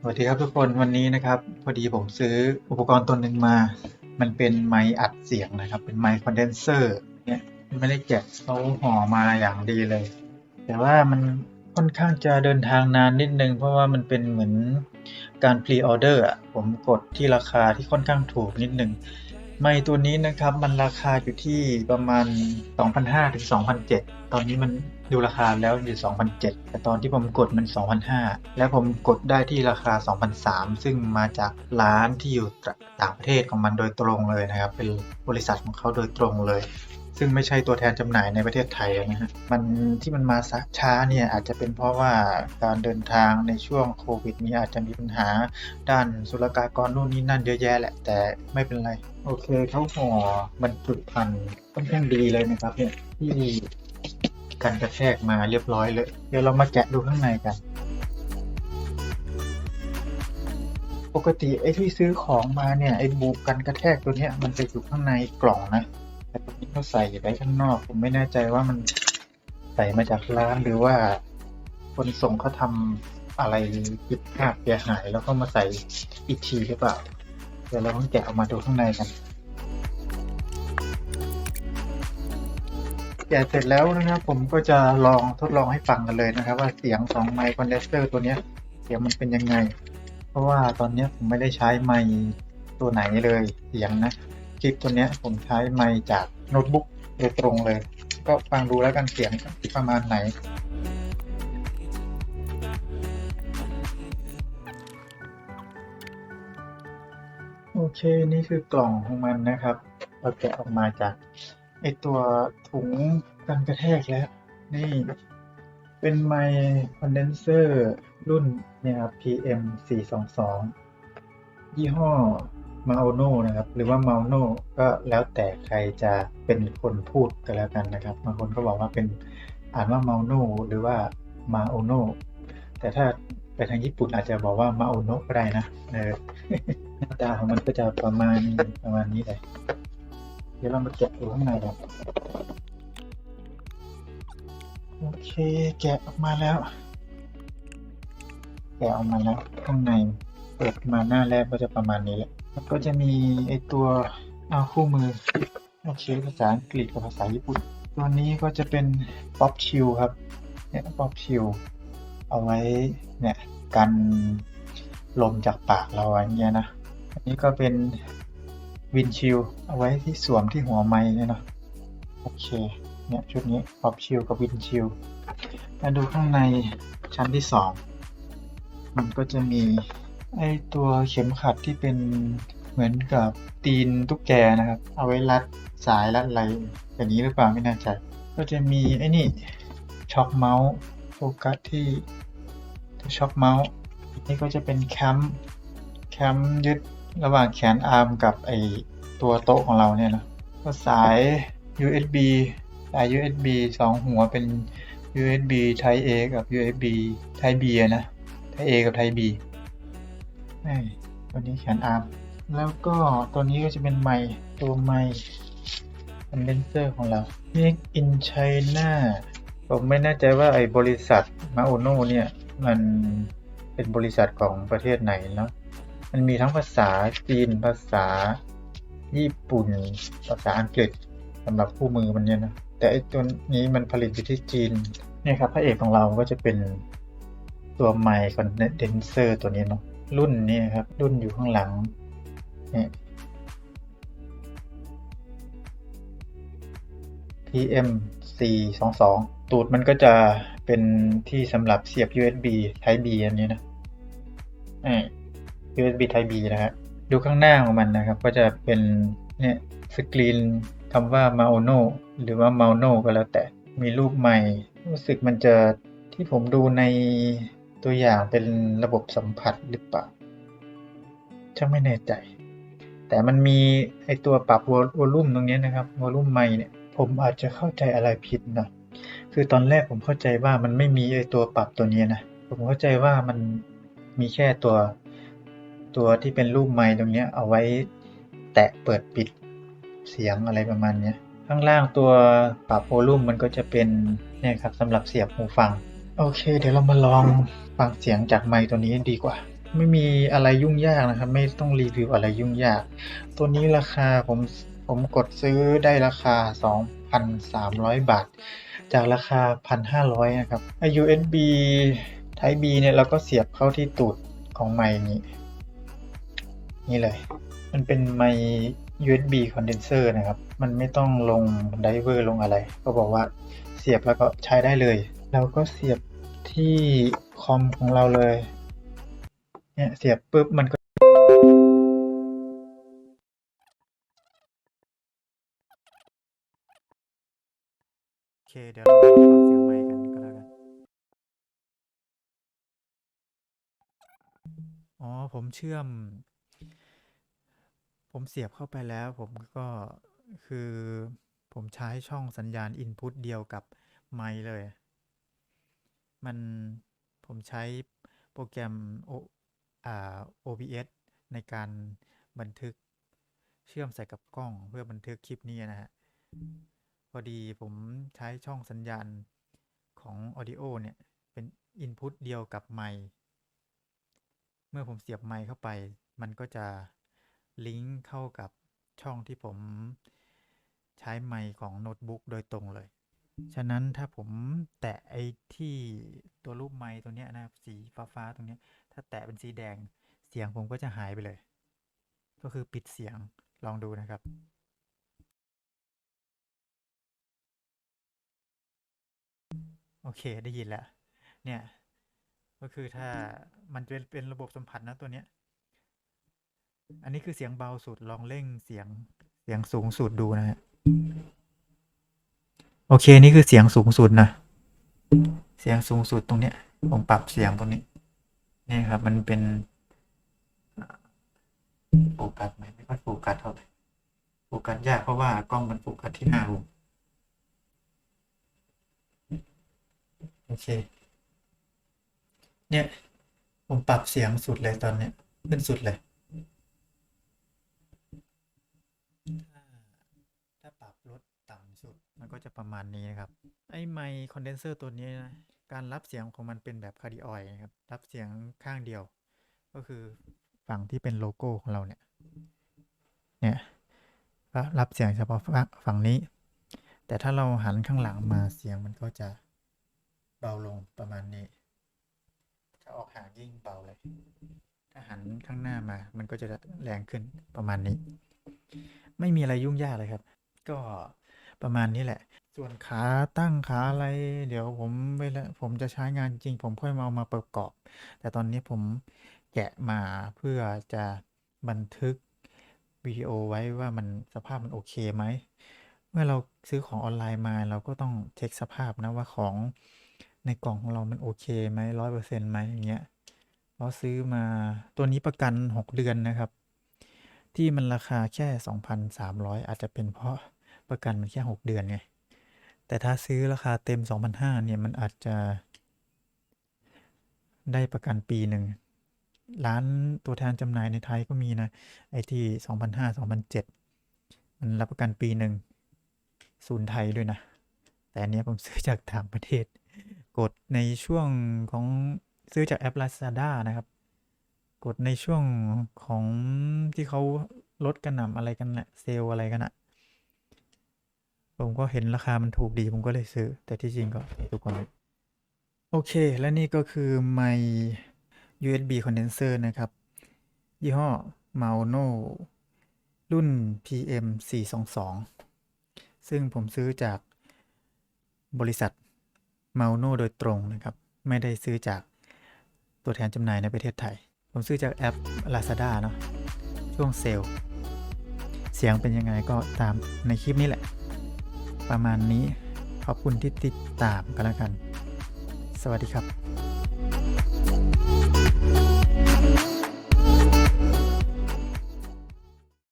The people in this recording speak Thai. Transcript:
สวัสดีครับทุกคนวันนี้นะครับ พอดีผมซื้ออุปกรณ์ตัวหนึ่งมา มันเป็นไมค์อัดเสียงนะครับ เป็นไมค์คอนเดนเซอร์เนี่ยไม่ได้แกะเขาห่อมาอย่างดีเลย แต่ว่ามันค่อนข้างจะเดินทางนานนิดนึง เพราะว่ามันเป็นเหมือนการพรีออเดอร์อะผมกดที่ราคาที่ค่อนข้างถูกนิดนึงไมค์ตัวนี้นะครับ มันราคาอยู่ที่ประมาณ 2,500ถึง2,007ตอนนี้มัน ดูราคาแล้วอยู่2,007 แต่ตอนที่ผมกดมัน2,500แล้วผมกดได้ที่ราคา 2,003 ซึ่งมาจากร้านที่อยู่ต่างประเทศของมันโดยตรงเลยนะครับ เป็นบริษัทของเขาโดยตรงเลย ซึ่งไม่ใช่ตัวแทนจำหน่ายในประเทศไทยนะฮะมันที่มันมาช้าเนี่ยอาจจะเป็นเพราะว่าการเดินทางในช่วงโควิดนี้อาจจะมีปัญหาด้านศุลกากรนู่นนี่นั่นเยอะแยะแหละแต่ไม่เป็นไร โอเคเขาห่อบรรจุภัณฑ์ค่อนข้างดีเลยนะครับเนี่ยที่ กันกระแทกมาเรียบร้อยเลย เดี๋ยวเรามาแกะดูข้างในกัน ปกติไอ้ที่ซื้อของมาเนี่ยไอ้บูกันกระแทกตัวเนี้ยมันจะอยู่ข้างในกล่องนะ แต่ตัวนี้เขาใส่ไว้ข้างนอก ผมไม่แน่ใจว่ามันใส่มาจากร้านหรือว่า คนส่งเขาทำอะไรผิดพลาดเสียหายแล้วก็มาใส่อีกทีหรือเปล่า เดี๋ยวเราต้องแกะออกมาดูข้างในกัน กะเสร็จแล้วนะครับ ผมก็จะลองทดลองให้ฟังกันเลยนะครับ ว่าเสียงของไมค์คอนเดนเซอร์ตัวนี้เสียงมันเป็นยังไง เพราะว่าตอนนี้ผมไม่ได้ใช้ไมค์ตัวไหนเลยเสียงนะคลิปตัวนี้ผมใช้ไมค์จากโน้ตบุ๊กโดยตรงเลย ก็ฟังดูแล้วกันเสียงประมาณไหนโอเค นี่คือกล่องของมันนะครับ เราแกะออกมาจาก ไอตัวถุงกันกระแทกแล้ว นี่ เป็นไมค์คอนเดนเซอร์รุ่นเนี่ยครับ PM 422ยี่ห้อมาโอโนนะครับ หรือว่ามาโอโนก็แล้วแต่ใครจะเป็นคนพูดกันแล้วกันนะครับ บางคนก็บอกว่าเป็นอ่านว่ามาโอโนหรือว่ามาโอโนแต่ถ้าไปทางญี่ปุ่นอาจจะบอกว่ามาโอโนก็ได้นะเออหน้าตาของมันก็จะประมาณประมาณนี้เลย ดี๋ยวเรามาแกะดูข้างในกันโอเค แกะออกมาแล้ว แกะออกมาแล้ว ข้างในเปิดมาหน้าแรกก็จะประมาณนี้แหละแล้วก็จะมีไอตัวเอาคู่มือโอเคภาษาอังกฤษกับภาษาญี่ปุ่น ตัวนี้ก็จะเป็น Pop Shield ครับ เนี่ย Pop Shield เอาไว้เนี่ยกันลมจากปากเราอย่างเงี้ยนะ อันนี้ก็เป็น วินชิลเอาไว้ที่สวมที่หัวไม้เนี่ยเนาะโอเคเนี่ยชุดนี้ Pop Shield กับวินชิลมาดูข้างในชั้นที่สองมันก็จะมีไอตัวเข็มขัดที่เป็นเหมือนกับตีนตุ๊กแกนะครับ เอาไว้รัดสายรัดอะไรแบบนี้หรือเปล่าไม่แน่ใจก็จะมีไอ้นี่ช็อคเมาส์โฟกัสที่ช็อคเมาส์นี่ก็จะเป็นแคมป์แคมป์ยึด ระหว่างแขนอาร์มกับไอตัวโต๊ะของเราเนี่ยนะก็สาย USB สาย USB สองหัวเป็น USB Type A กับ USB Type B นะ Type A กับ Type B นี่ตัวนี้แขนอาร์มแล้วก็ตัวนี้ก็จะเป็นไมค์ตัวไมค์คอนเดนเซอร์ของเรา Make in China ผมไม่แน่ใจว่าไอ้บริษัทมาโอโนเนี่ย มันเป็นบริษัทของประเทศไหนเนาะ มันมีทั้งภาษาจีน ภาษาญี่ปุ่น ภาษาอังกฤษสำหรับคู่มือมันเนี่ยนะ แต่ไอ้ตัวนี้มันผลิตอยู่ที่จีน เนี่ยครับพระเอกของเราก็จะเป็นตัวไมค์คอนเดนเซอร์ตัวนี้เนาะ รุ่นนี้ครับ รุ่นอยู่ข้างหลัง นี่ PM 422ตูดมันก็จะเป็นที่สำหรับเสียบ USB Type B อันนี้นะอ่า USB Type B นะฮะดูข้างหน้าของมันนะครับ ก็จะเป็นเนี่ยสกรีนคำว่า Maono หรือว่า Maono ก็แล้วแต่มีรูปใหม่ รู้สึกมันจะที่ผมดูในตัวอย่างเป็นระบบสัมผัสหรือเปล่าช่างไม่แน่ใจ แต่มันมีไอตัวปรับวอลลุ่มตรงนี้นะครับวอลลุ่มไมค์เนี่ยผมอาจจะเข้าใจอะไรผิดนะคือตอนแรกผมเข้าใจว่ามันไม่มีไอตัวปรับตัวนี้นะผมเข้าใจว่ามันมีแค่ตัว ตัวที่เป็นรูปไมค์ตรงนี้เอาไว้แตะเปิดปิดเสียงอะไรประมาณนี้ข้างล่างตัวปรับวลลุ่มมันก็จะเป็นเนี่ยครับสำหรับเสียบหูฟัง โอเค เดี๋ยวเรามาลองฟังเสียงจากไมค์ตัวนี้ดีกว่า ไม่มีอะไรยุ่งยากนะครับ ไม่ต้องรีวิวอะไรยุ่งยาก ตัวนี้ราคาผมผมกดซื้อได้ราคา 2,300 บาท จากราคา 1,500 นะครับ USB Type B เนี่ยเราก็เสียบเข้าที่ตูดของไมค์นี้ นี่เลย มันเป็นไมค์ USB condenser นะครับ มันไม่ต้องลงไดเวอร์ลงอะไร ก็บอกว่าเสียบแล้วก็ใช้ได้เลย เราก็เสียบที่คอมของเราเลย เนี่ยเสียบปุ๊บมันก็โอเคเดี๋ยวเราฟังเสียงไมค์กันก็แล้วกัน อ๋อผมเชื่อม ผมเสียบเข้าไปแล้วผมก็คือผมใช้ช่องสัญญาณ Input เดียวกับไมค์เลย มันผมใช้โปรแกรม O อ่า OBS ในการบันทึกเชื่อมใส่กับกล้องเพื่อบันทึกคลิปนี้นะฮะ พอดีผมใช้ช่องสัญญาณของ Audio เนี่ย เป็น Input เดียวกับไมค์เมื่อผมเสียบไมค์เข้าไป มันก็จะ ลิงก์เข้ากับช่องที่ผมใช้ไมค์ของโน้ตบุ๊กโดยตรงเลย ฉะนั้นถ้าผมแตะไอ้ที่ตัวรูปไมค์ตัวเนี้ยนะสีฟ้าๆตรงเนี้ย ถ้าแตะเป็นสีแดงเสียงผมก็จะหายไปเลย ก็คือปิดเสียงลองดูนะครับ โอเคได้ยินแล้ว เนี่ย ก็คือถ้ามันเป็นเป็นระบบสัมผัสนะตัวเนี้ย อันนี้คือเสียงเบาสุดลองเร่งเสียงเสียงสูงสุดดูนะฮะโอเคนี่คือเสียงสูงสุดนะเสียงสูงสุดตรงเนี้ยผมปรับเสียงตรงนี้นี่ครับ มันเป็นโฟกัสไหมไม่ค่อยโฟกัสเท่าไหร่โฟกัสยากเพราะว่ากล้องมันโฟกัสที่หน้าผมโอเค เนี่ย ผมปรับเสียงสุดเลยตอนเนี้ยขึ้นสุดเลย ถ้าถ้าปรับลดต่ำสุด มันก็จะประมาณนี้นะครับ ไอ้ไมค์คอนเดนเซอร์ตัวนี้นะการรับเสียงของมันเป็นแบบคาร์ดิออยนะครับ รับเสียงข้างเดียว ก็คือฝั่งที่เป็นโลโก้ของเราเนี่ย เนี่ยรับเสียงเฉพาะฝั่งฝั่งนี้ แต่ถ้าเราหันข้างหลังมาเสียงมันก็จะเบาลงประมาณนี้ ถ้าออกห่างยิ่งเบาเลย ถ้าหันข้างหน้ามา มันก็จะแรงขึ้นประมาณนี้ ไม่มีอะไรยุ่งยากเลยครับ ก็ ประมาณนี้แหละ ส่วนขาตั้งขาอะไร เดี๋ยวผมเวลาผมจะใช้งานจริง ผมค่อยมาเอามาประกอบ แต่ตอนนี้ผมแกะมาเพื่อจะบันทึกวิดีโอไว้ว่ามันสภาพมันโอเคไหม เมื่อเราซื้อของออนไลน์มาเราก็ต้องเช็คสภาพนะว่าของในกล่องของเรามันโอเคไหมร้อยเปอร์เซ็นต์ไหมอย่างเงี้ยเราซื้อมาตัวนี้ประกัน 6 เดือนนะครับ ที่มันราคาแค่ 2,300 อาจจะเป็นเพราะ ประกันมันแค่ 6 เดือนไง แต่ถ้าซื้อราคาเต็ม 2,500เนี่ย มันอาจจะได้ประกันปีหนึ่ง ร้านตัวแทนจำหน่ายในไทยก็มีนะ ไอ้ที่2,500 2,700 มันรับประกันปีหนึ่งศูนย์ไทยด้วยนะ แต่อันเนี้ยผมซื้อจากต่างประเทศ กดในช่วงของซื้อจากแอป Lazada นะครับ กดในช่วงของที่เขาลดกระหน่ำอะไรกันแหละเซลอะไรกันอะ ผมก็เห็นราคามันถูกดีผมก็เลยซื้อ แต่ที่จริงก็ทุกคนเลยโอเค และนี่ก็คือไมค์ USB condenser นะครับ ยี่ห้อ Mauno รุ่น PM 422ซึ่งผมซื้อจากบริษัท Mauno โดยตรงนะครับ ไม่ได้ซื้อจากตัวแทนจำหน่ายในประเทศไทย ผมซื้อจากแอป Lazada เนาะช่วงเซลล์ เสียงเป็นยังไงก็ตามในคลิปนี้แหละ ประมาณนี้ ขอบคุณที่ติดตามกันแล้วกัน สวัสดีครับ